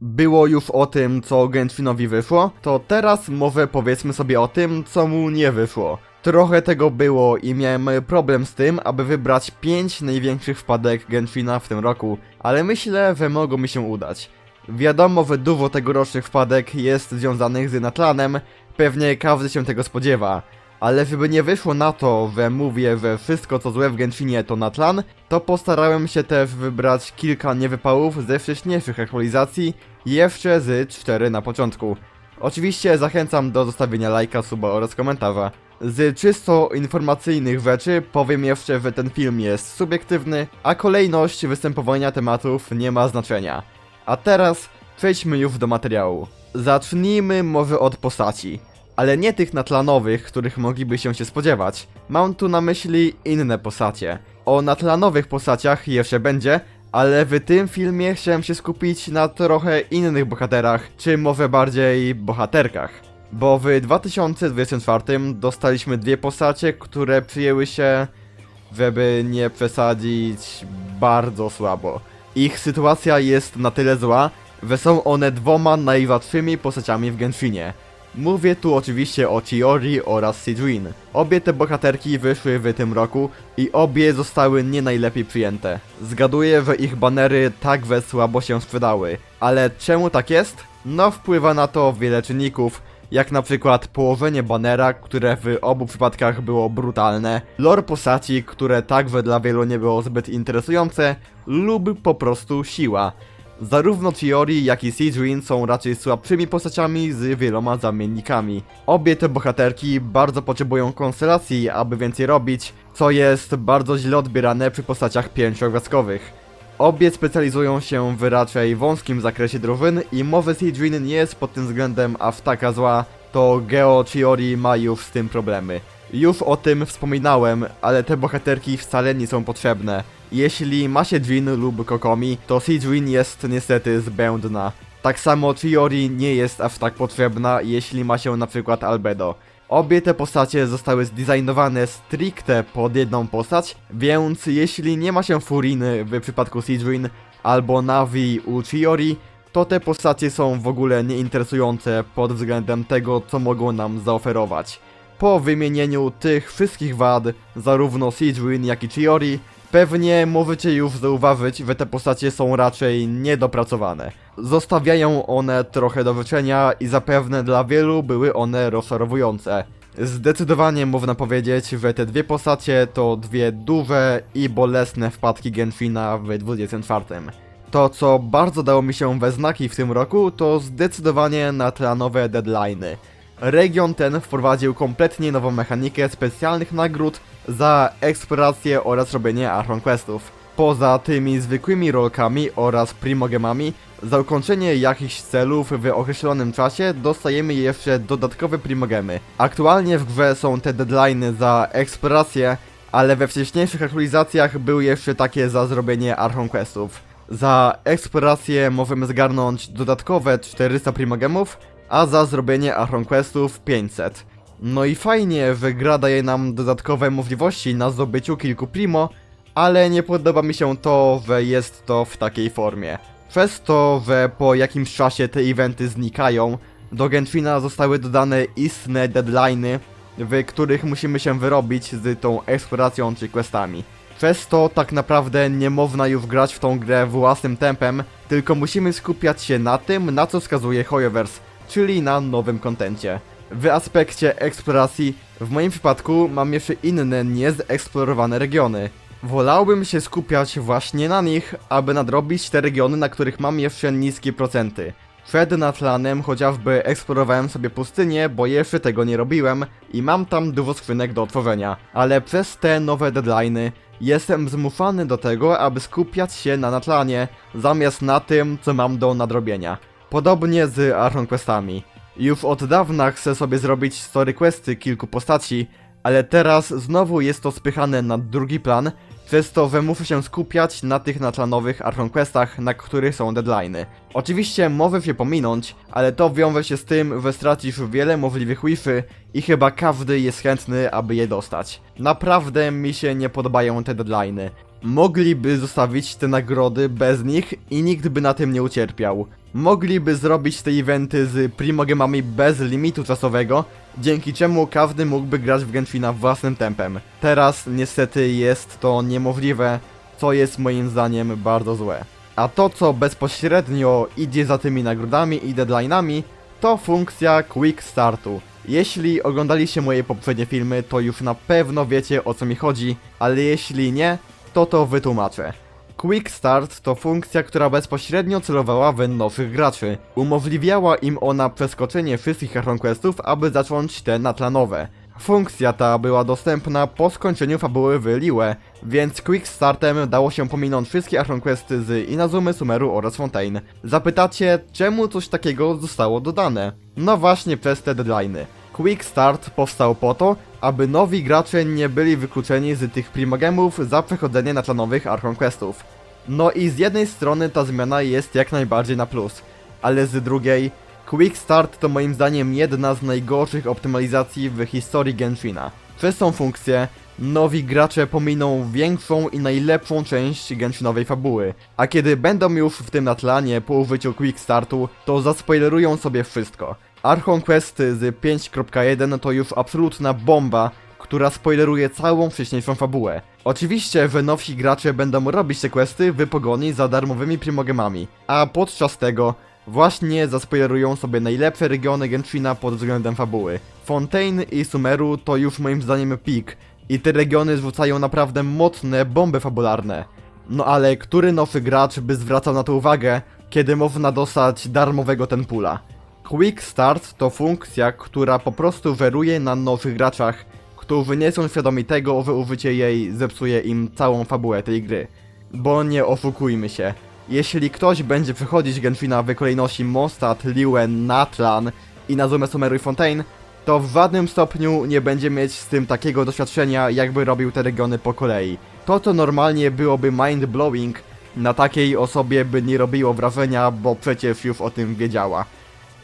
było już o tym, co Genshin wyszło, to teraz może powiedzmy sobie o tym, co mu nie wyszło. Trochę tego było i miałem problem z tym, aby wybrać 5 największych wpadek Genshina w tym roku, ale myślę, że mogło mi się udać. Wiadomo, że dużo tegorocznych wpadek jest związanych z Natlanem, pewnie każdy się tego spodziewa. Ale żeby nie wyszło na to, że mówię, że wszystko co złe w Genshinie to Natlan, to postarałem się też wybrać kilka niewypałów ze wcześniejszych aktualizacji, jeszcze z 4 na początku. Oczywiście zachęcam do zostawienia lajka, suba oraz komentarza. Z czysto informacyjnych rzeczy powiem jeszcze, że ten film jest subiektywny, a kolejność występowania tematów nie ma znaczenia. A teraz przejdźmy już do materiału. Zacznijmy może od postaci. Ale nie tych natlanowych, których mogliby się spodziewać. Mam tu na myśli inne postacie. O natlanowych postaciach jeszcze będzie, ale w tym filmie chciałem się skupić na trochę innych bohaterach, czy może bardziej bohaterkach. Bo w 2024 dostaliśmy dwie postacie, które przyjęły się, żeby nie przesadzić, bardzo słabo. Ich sytuacja jest na tyle zła, że są one dwoma najłatwymi postaciami w Genshinie. Mówię tu oczywiście o Chiori oraz Sidrin. Obie te bohaterki wyszły w tym roku i obie zostały nie najlepiej przyjęte. Zgaduję, że ich banery tak we słabo się sprzedały. Ale czemu tak jest? No wpływa na to wiele czynników, jak na przykład położenie banera, które w obu przypadkach było brutalne, lore postaci, które także dla wielu nie było zbyt interesujące, lub po prostu siła. Zarówno Chiori, jak i Sidrin są raczej słabszymi postaciami z wieloma zamiennikami. Obie te bohaterki bardzo potrzebują konstelacji, aby więcej robić, co jest bardzo źle odbierane przy postaciach pięciogwiazdkowych. Obie specjalizują się w raczej wąskim zakresie drużyn i może Sidrin nie jest pod tym względem aż taka zła, to Geo Chiori ma już z tym problemy. Już o tym wspominałem, ale te bohaterki wcale nie są potrzebne. Jeśli ma się Jin lub Kokomi, to Sidrin jest niestety zbędna. Tak samo Chiori nie jest aż tak potrzebna, jeśli ma się na przykład Albedo. Obie te postacie zostały zdesignowane stricte pod jedną postać, więc jeśli nie ma się Furiny w przypadku Sidrin albo Navi u Chiori, to te postacie są w ogóle nieinteresujące pod względem tego, co mogą nam zaoferować. Po wymienieniu tych wszystkich wad, zarówno Sidrin jak i Chiori, pewnie możecie już zauważyć, że te postacie są raczej niedopracowane. Zostawiają one trochę do życzenia i zapewne dla wielu były one rozczarowujące. Zdecydowanie można powiedzieć, że te dwie postacie to dwie duże i bolesne wpadki Genshina w 24. To, co bardzo dało mi się we znaki w tym roku, to zdecydowanie natlanowe deadline'y. Region ten wprowadził kompletnie nową mechanikę specjalnych nagród za eksplorację oraz robienie Archon Questów. Poza tymi zwykłymi rolkami oraz primogemami, za ukończenie jakichś celów w określonym czasie dostajemy jeszcze dodatkowe primogemy. Aktualnie w grze są te deadline'y za eksplorację, ale we wcześniejszych aktualizacjach były jeszcze takie za zrobienie Archon Questów. Za eksplorację możemy zgarnąć dodatkowe 400 primogemów, a za zrobienie Archon Questów 500. No i fajnie, że gra daje nam dodatkowe możliwości na zdobyciu kilku primo, ale nie podoba mi się to, że jest to w takiej formie. Przez to, że po jakimś czasie te eventy znikają, do Genshina zostały dodane istne deadline'y, w których musimy się wyrobić z tą eksploracją czy questami. Przez to tak naprawdę nie można już grać w tą grę własnym tempem, tylko musimy skupiać się na tym, na co wskazuje Hoyoverse, czyli na nowym kontencie. W aspekcie eksploracji, w moim przypadku mam jeszcze inne niezeksplorowane regiony. Wolałbym się skupiać właśnie na nich, aby nadrobić te regiony, na których mam jeszcze niskie procenty. Przed Natlanem chociażby eksplorowałem sobie pustynię, bo jeszcze tego nie robiłem i mam tam dużo skrzynek do otworzenia. Ale przez te nowe deadline'y jestem zmuszany do tego, aby skupiać się na Natlanie, zamiast na tym, co mam do nadrobienia. Podobnie z Archon Questami. Już od dawna chcę sobie zrobić story questy kilku postaci, ale teraz znowu jest to spychane na drugi plan, przez to, że muszę się skupiać na tych natlanowych Archon Questach, na których są deadline'y. Oczywiście może się pominąć, ale to wiąże się z tym, że stracisz wiele możliwych wishy i chyba każdy jest chętny, aby je dostać. Naprawdę mi się nie podobają te deadline'y. Mogliby zostawić te nagrody bez nich i nikt by na tym nie ucierpiał. Mogliby zrobić te eventy z primogemami bez limitu czasowego, dzięki czemu każdy mógłby grać w Genshina własnym tempem. Teraz niestety jest to niemożliwe, co jest moim zdaniem bardzo złe. A to co bezpośrednio idzie za tymi nagrodami i deadline'ami, to funkcja Quick Startu. Jeśli oglądaliście moje poprzednie filmy, to już na pewno wiecie o co mi chodzi, ale jeśli nie, to to wytłumaczę. Quick Start to funkcja, która bezpośrednio celowała w nowych graczy. Umożliwiała im ona przeskoczenie wszystkich Iron Questów, aby zacząć te natlanowe. Funkcja ta była dostępna po skończeniu fabuły w Liue, więc Quick Startem dało się pominąć wszystkie Iron Questy z Inazumy, Sumeru oraz Fontaine. Zapytacie, czemu coś takiego zostało dodane? No właśnie przez te deadline'y. Quick Start powstał po to, aby nowi gracze nie byli wykluczeni z tych primogemów za przechodzenie natlanowych Archon Questów. No i z jednej strony ta zmiana jest jak najbardziej na plus, ale z drugiej, Quick Start to moim zdaniem jedna z najgorszych optymalizacji w historii Genshina. Przez tą funkcję, nowi gracze pominą większą i najlepszą część Genshinowej fabuły, a kiedy będą już w tym natlanie po użyciu Quick Startu, to zaspoilerują sobie wszystko. Archon Quest z 5.1 to już absolutna bomba, która spoileruje całą wcześniejszą fabułę. Oczywiście, że nowsi gracze będą robić te questy w pogoni za darmowymi primogemami, a podczas tego właśnie zaspoilerują sobie najlepsze regiony Genshina pod względem fabuły. Fontaine i Sumeru to już moim zdaniem pik i te regiony rzucają naprawdę mocne bomby fabularne. No ale który nowy gracz by zwracał na to uwagę, kiedy można dostać darmowego tenpula? Quick Start to funkcja, która po prostu weruje na nowych graczach, którzy nie są świadomi tego, że użycie jej zepsuje im całą fabułę tej gry. Bo nie oszukujmy się, jeśli ktoś będzie przechodzić Genshina w kolejności Mostad, Liwen, Natlan i Nazumę Sumeru i Fontaine, to w żadnym stopniu nie będzie mieć z tym takiego doświadczenia, jakby robił te regiony po kolei. To, co normalnie byłoby mind-blowing, na takiej osobie by nie robiło wrażenia, bo przecież już o tym wiedziała.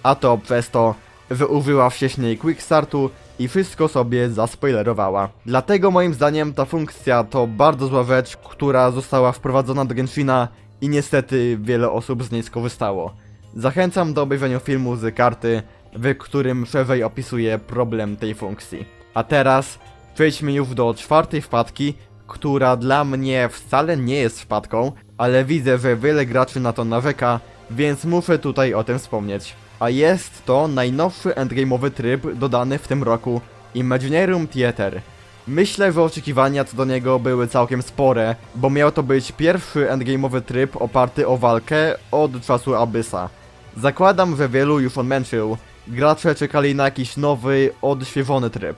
A to przez to, że użyła wcześniej Quick Startu i wszystko sobie zaspoilerowała. Dlatego moim zdaniem ta funkcja to bardzo zła rzecz, która została wprowadzona do Genshina i niestety wiele osób z niej skorzystało. Zachęcam do obejrzenia filmu z karty, w którym szerzej opisuję problem tej funkcji. A teraz przejdźmy już do czwartej wpadki, która dla mnie wcale nie jest wpadką, ale widzę, że wiele graczy na to narzeka, więc muszę tutaj o tym wspomnieć. A jest to najnowszy endgame'owy tryb dodany w tym roku, Imaginarium Theater. Myślę, że oczekiwania co do niego były całkiem spore, bo miał to być pierwszy endgame'owy tryb oparty o walkę od czasu Abyssa. Zakładam, że wielu już on męczył, gracze czekali na jakiś nowy, odświeżony tryb.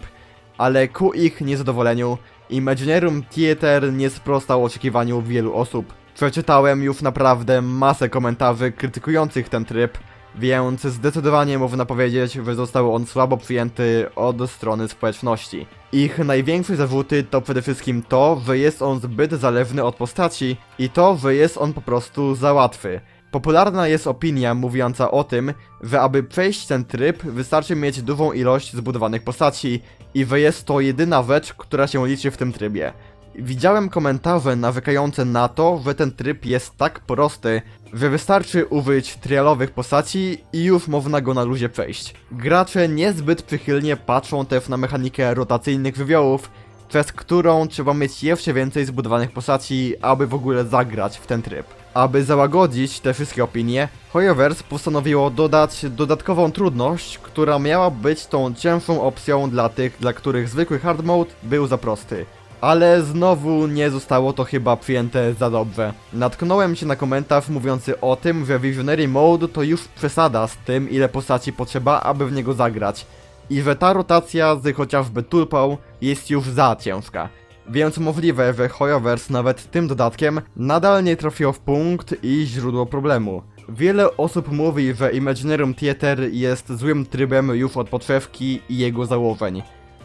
Ale ku ich niezadowoleniu, Imaginarium Theater nie sprostał oczekiwaniu wielu osób. Przeczytałem już naprawdę masę komentarzy krytykujących ten tryb, więc zdecydowanie można powiedzieć, że został on słabo przyjęty od strony społeczności. Ich największe zarzuty to przede wszystkim to, że jest on zbyt zależny od postaci i to, że jest on po prostu za łatwy. Popularna jest opinia mówiąca o tym, że aby przejść ten tryb wystarczy mieć dużą ilość zbudowanych postaci i że jest to jedyna rzecz, która się liczy w tym trybie. Widziałem komentarze narzekające na to, że ten tryb jest tak prosty, że wystarczy użyć trialowych postaci i już można go na luzie przejść. Gracze niezbyt przychylnie patrzą też na mechanikę rotacyjnych żywiołów, przez którą trzeba mieć jeszcze więcej zbudowanych postaci, aby w ogóle zagrać w ten tryb. Aby załagodzić te wszystkie opinie, Hoyoverse postanowiło dodać dodatkową trudność, która miała być tą cięższą opcją dla tych, dla których zwykły hard mode był za prosty. Ale znowu nie zostało to chyba przyjęte za dobrze. Natknąłem się na komentarz mówiący o tym, że Visionary Mode to już przesada z tym, ile postaci potrzeba, aby w niego zagrać. I że ta rotacja z chociażby tulpą jest już za ciężka. Więc możliwe, że Hoyoverse nawet tym dodatkiem nadal nie trafiło w punkt i źródło problemu. Wiele osób mówi, że Imaginarium Theater jest złym trybem już od podszewki i jego założeń.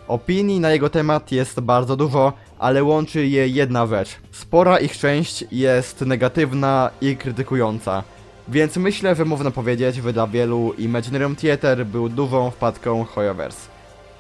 Opinii na jego temat jest bardzo dużo, ale łączy je jedna rzecz. Spora ich część jest negatywna i krytykująca. Więc myślę, że można powiedzieć, że dla wielu Imaginarium Theater był dużą wpadką Hoyoverse.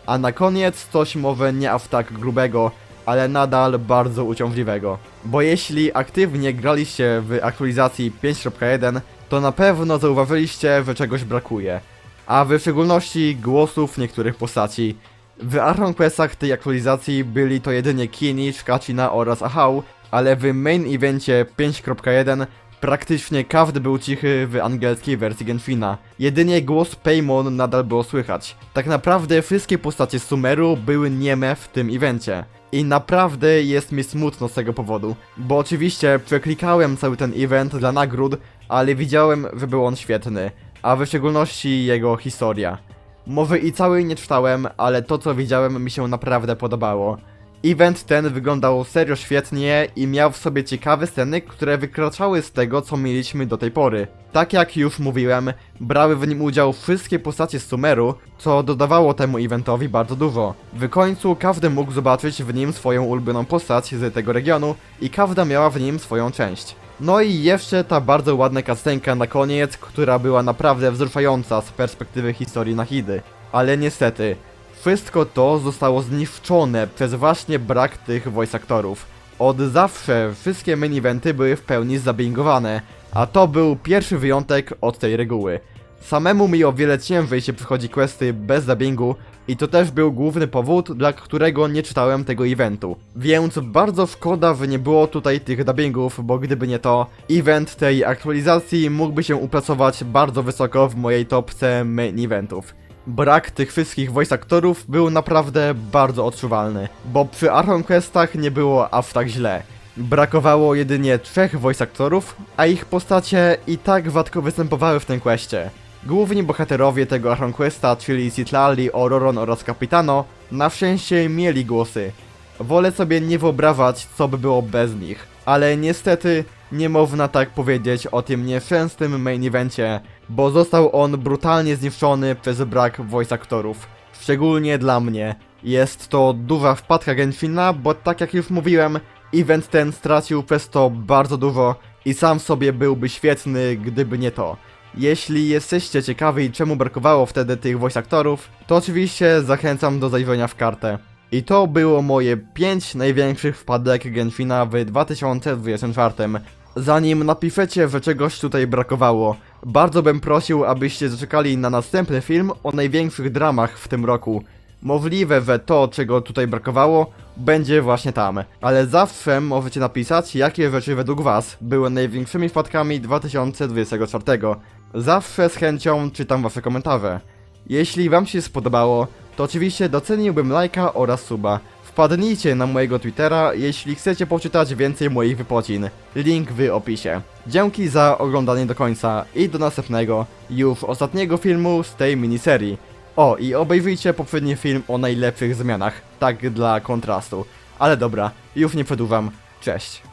A na koniec coś może nie aż tak grubego, ale nadal bardzo uciążliwego. Bo jeśli aktywnie graliście w aktualizacji 5.1, to na pewno zauważyliście, że czegoś brakuje. A w szczególności głosów niektórych postaci. W Iron Questach tej aktualizacji byli to jedynie Kinich, Kachina oraz Ahau, ale w main evencie 5.1 praktycznie każdy był cichy w angielskiej wersji Genfina. Jedynie głos Paymon nadal było słychać. Tak naprawdę wszystkie postacie Sumeru były nieme w tym evencie. I naprawdę jest mi smutno z tego powodu, bo oczywiście przeklikałem cały ten event dla nagród, ale widziałem, że był on świetny, a w szczególności jego historia. Może i całej nie czytałem, ale to co widziałem mi się naprawdę podobało. Event ten wyglądał serio świetnie i miał w sobie ciekawe sceny, które wykraczały z tego, co mieliśmy do tej pory. Tak jak już mówiłem, brały w nim udział wszystkie postacie z Sumeru, co dodawało temu eventowi bardzo dużo. W końcu każdy mógł zobaczyć w nim swoją ulubioną postać z tego regionu i każda miała w nim swoją część. No i jeszcze ta bardzo ładna kastenka na koniec, która była naprawdę wzruszająca z perspektywy historii Nahidy. Ale niestety, wszystko to zostało zniszczone przez właśnie brak tych voice aktorów. Od zawsze wszystkie main eventy były w pełni zabingowane, a to był pierwszy wyjątek od tej reguły. Samemu mi o wiele ciężej się przychodzi questy bez dubbingu i to też był główny powód, dla którego nie czytałem tego eventu. Więc bardzo szkoda, że nie było tutaj tych dubbingów, bo gdyby nie to, event tej aktualizacji mógłby się uplasować bardzo wysoko w mojej topce main eventów. Brak tych wszystkich voice aktorów był naprawdę bardzo odczuwalny, bo przy Arkham Questach nie było aż tak źle. Brakowało jedynie trzech voice aktorów, a ich postacie i tak rzadko występowały w tym questie. Główni bohaterowie tego Arkham Questa, czyli Citlali, Ororon oraz Capitano, na szczęście mieli głosy. Wolę sobie nie wyobrażać, co by było bez nich, ale niestety nie można tak powiedzieć o tym nieszczęsnym main evencie, bo został on brutalnie zniszczony przez brak voice aktorów. Szczególnie dla mnie. Jest to duża wpadka Genfina, bo tak jak już mówiłem, event ten stracił przez to bardzo dużo i sam sobie byłby świetny, gdyby nie to. Jeśli jesteście ciekawi czemu brakowało wtedy tych voice aktorów, to oczywiście zachęcam do zajrzenia w kartę. I to było moje 5 największych wpadek Genfina w 2024. Zanim napiszecie, że czegoś tutaj brakowało, bardzo bym prosił, abyście zaczekali na następny film o największych dramach w tym roku. Możliwe, że to, czego tutaj brakowało, będzie właśnie tam. Ale zawsze możecie napisać, jakie rzeczy według Was były największymi wpadkami 2024. Zawsze z chęcią czytam Wasze komentarze. Jeśli Wam się spodobało, to oczywiście doceniłbym lajka oraz suba. Wpadnijcie na mojego Twittera, jeśli chcecie poczytać więcej moich wypocin. Link w opisie. Dzięki za oglądanie do końca i do następnego, już ostatniego filmu z tej miniserii. O, i obejrzyjcie poprzedni film o najlepszych zmianach, tak dla kontrastu. Ale dobra, już nie przedłużam. Cześć.